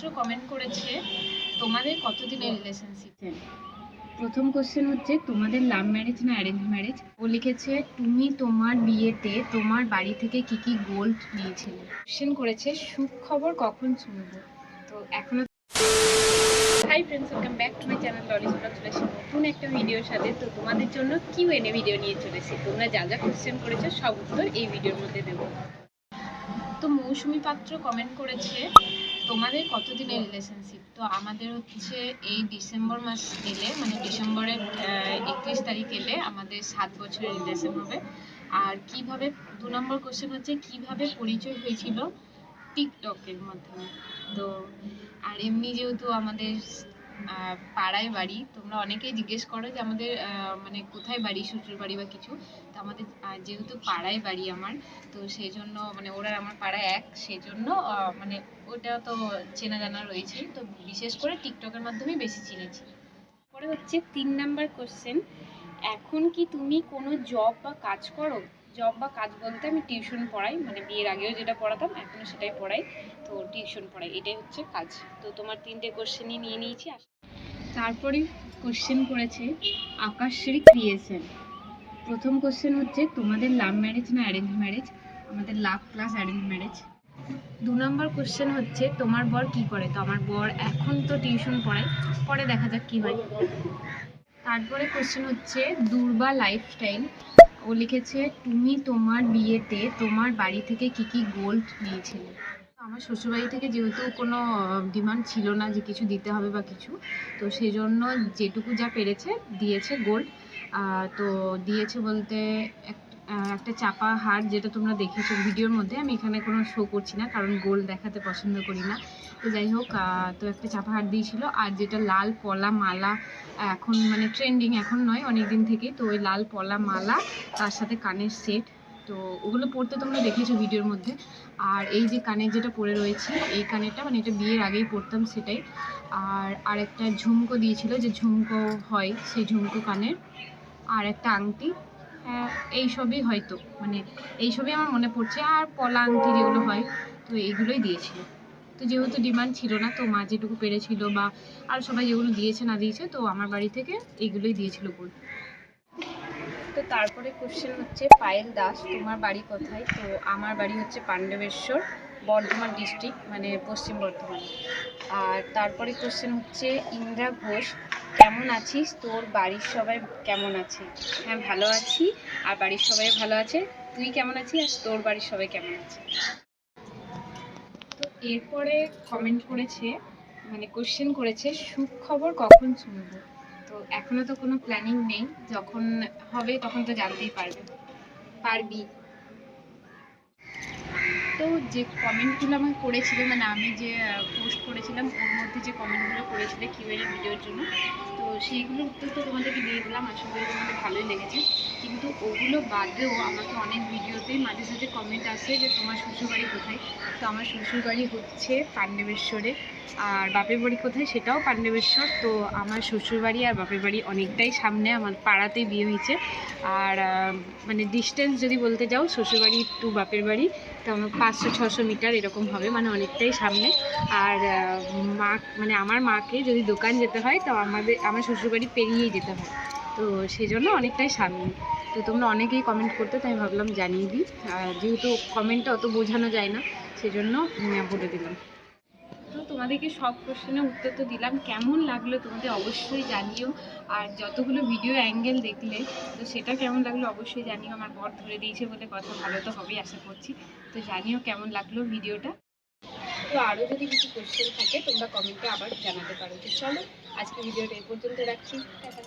পাত্র কমেন্ট করেছে তোমাদের কতদিনের রিলেশনশিপ প্রথম কোশ্চেন হচ্ছে তোমাদের লাভ ম্যারেজ না অ্যারেঞ্জ ম্যারেজ ও লিখেছে তুমি তোমার বিয়েতে তোমার বাড়ি থেকে কি কি গোল্ড নিয়েছিলে? কোশ্চেন করেছে সুখ খবর কখন শুনব? তো এখনও hi friends welcome back to my channel ললিস blog চলে এসেছি নতুন একটা ভিডিওর সাথে তো তোমাদের জন্য কিউ এনে ভিডিও নিয়ে চলেছি। তোমরা যা যা কোশ্চেন করেছ সব উত্তর এই ভিডিওর মধ্যে দেবো। তো মৌসুমি পাত্র কমেন্ট করেছে তোমাদের কতদিনের রিলেশনশিপ তো আমাদের হচ্ছে এই ডিসেম্বর মাস এলে মানে ডিসেম্বরের একত্রিশ তারিখ এলে আমাদের সাত বছরের রিলেশন হবে। আর কীভাবে, দু নম্বর কোশ্চেন হচ্ছে কীভাবে পরিচয় হয়েছিল টিকটকের মাধ্যমে। তো, আর এমনি যেহেতু আমাদের পাড়ায় বাড়ি। তোমরা অনেকেই জিজ্ঞেস করো যে আমাদের মানে কোথায় বাড়ি, শ্বশুর বাড়ি বা কিছু। তো আমাদের যেহেতু পাড়ায় বাড়ি আমার, তো সেই জন্য মানে ওরা আমার পাড়ায় এক। সেই জন্য মানে ওটা তো চেনা জানা রয়েছেই। তো বিশেষ করে টিকটকের মাধ্যমেই বেশি চিনেছি। পরে হচ্ছে তিন নাম্বার কোশ্চেন এখন কি তুমি কোনো জব বা কাজ করো? জব বা কাজ বলতে আমি টিউশন পড়াই মানে বিয়ের আগেও যেটা পড়াতাম এখনও সেটাই পড়াই। তো টিউশন পড়াই, এটাই হচ্ছে কাজ। তো তোমার তিনটে কোশ্চেনই নিয়ে নিয়েছি তারপরে কোশ্চেন করেছে আকাশশ্রী ক্রিয়েশন প্রথম কোশ্চেন হচ্ছে, তোমাদের লাভ ম্যারেজ না অ্যারেঞ্জ ম্যারেজ আমাদের লাভ প্লাস অ্যারেঞ্জ ম্যারেজ দু নম্বর কোশ্চেন হচ্ছে, তোমার বর কি করে? তো আমার বর এখন তো টিউশন পড়ায়, পরে দেখা যাক কি হয়। তারপরে কোশ্চেন হচ্ছে, দুর্বা লাইফস্টাইল ও লিখেছে, তুমি তোমার বিয়েতে তোমার বাড়ি থেকে কি কি গোল্ড নিয়েছিলে? আমার শ্বশুরবাড়ি থেকে যেহেতু কোনো ডিমান্ড ছিল না যে কিছু দিতে হবে বা কিছু, তো সেই জন্য যেটুকু যা পেরেছে দিয়েছে গোল্ড তো দিয়েছে বলতে একটা চাপা হার যেটা তোমরা দেখেছ ভিডিওর মধ্যে, আমি এখানে কোনো শো করছি না, কারণ গোল্ড দেখাতে পছন্দ করি না। তো যাই হোক তো একটা চাপা হার দিয়েছিল, আর যেটা লাল পলা মালা, এখন মানে ট্রেন্ডিং এখন নয় অনেক দিন থেকে তো ওই লাল পলা মালা, তার সাথে কানের সেট তো ওগুলো পড়তে তোমরা দেখেছ ভিডিওর মধ্যে। আর এই যে কানের যেটা পরে রয়েছে এই কানেরটা মানে এটা বিয়ের আগেই পরতাম সেটাই। আর আরেকটা ঝুমকো দিয়েছিল যে ঝুমকো হয় সেই ঝুমকো কানের। আর একটা আংটি। হ্যাঁ, এইসবই হয়তো মানে এই সবই আমার মনে পড়ছে। আর পলা আংটি যেগুলো হয় তো এইগুলোই দিয়েছিল। তো যেহেতু ডিমান্ড ছিল না তো মা যেটুকু পেরেছিল বা আর সবাই যেগুলো দিয়েছে না দিয়েছে তো আমার বাড়ি থেকে এইগুলোই দিয়েছিল গোল্ড। তো তারপরে কোশ্চেন হচ্ছে, পায়েল দাস, তোমার বাড়ি কোথায়? তো আমার বাড়ি হচ্ছে পাণ্ডবেশ্বর, বর্ধমান ডিস্ট্রিক্ট মানে পশ্চিম বর্ধমান। আর তারপরে কোশ্চেন হচ্ছে, ইন্দ্রা ঘোষ, কেমন আছিস? তোর বাড়ির সবাই কেমন আছে? হ্যাঁ ভালো আছি। আর বাড়ির সবাই ভালো আছে? তুই কেমন আছিস? আর তোর বাড়ির সবাই কেমন আছে? তো এরপরে কমেন্ট করেছে মানে কোশ্চেন করেছে সুখ খবর কখন শুনব? তো এখনও তো কোনো প্ল্যানিং নেই। যখন হবে তখন তো জানতেই পারবে। পারবি। তো যে কমেন্টগুলো আমাকে করেছিল মানে আমি যে পোস্ট করেছিলাম, ওর মধ্যে যে কমেন্টগুলো করেছিলে কিউএর ভিডিওর জন্য তো সেইগুলোর উত্তর তো তোমাদেরকে দিয়ে দিলাম আসলে তোমাদের ভালোই লেগেছে। কিন্তু ওগুলো বাদেও আমাকে অনেক ভিডিওতে মাঝে সাঝে কমেন্ট আসে যে তোমার শ্বশুরবাড়ি কোথায়? তো আমার শ্বশুরবাড়ি হচ্ছে পাণ্ডবেশ্বরে, আর বাপের বাড়ি কোথায় সেটাও পাণ্ডবেশ্বর। তো আমার শ্বশুরবাড়ি আর বাপের বাড়ি অনেকটাই সামনে আমার পাড়াতেই বিয়ে হয়েছে। আর মানে ডিস্টেন্স যদি বলতে যাও, শ্বশুরবাড়ি টু বাপের বাড়ি, তো আমার পাঁচশো, ছশো মিটার এরকম হবে মানে অনেকটাই সামনে। আর মা মানে আমার মাকে যদি দোকান যেতে হয়, তো আমাদের, আমার শ্বশুরবাড়ি পেরিয়েই যেতে হয়। তো সেই জন্য অনেকটাই সামনে তো তোমরা অনেকেই কমেন্ট করতে, তাই ভাবলাম জানিয়ে দিই। আর যেহেতু কমেন্টটা অত বোঝানো যায় না সেজন্য বলে দিলাম। তো তোমাদেরকে সব প্রশ্নের উত্তর তো দিলাম। কেমন লাগল তোমাদের অবশ্যই জানিও। আর যতগুলো ভিডিও অ্যাঙ্গেল দেখলে, তো সেটা কেমন লাগল অবশ্যই জানিও। আমার বর ধরে দিয়েছে বলে কথা, ভালো তো হবেই, আশা করছি। তো জানিও কেমন লাগল ভিডিওটা তো আরও যদি কিছু কোশ্চেন থাকে, তোমরা কমেন্টে আবার জানাতে পারো। তো চলো আজকে ভিডিওটা এই পর্যন্ত রাখছি। টাটা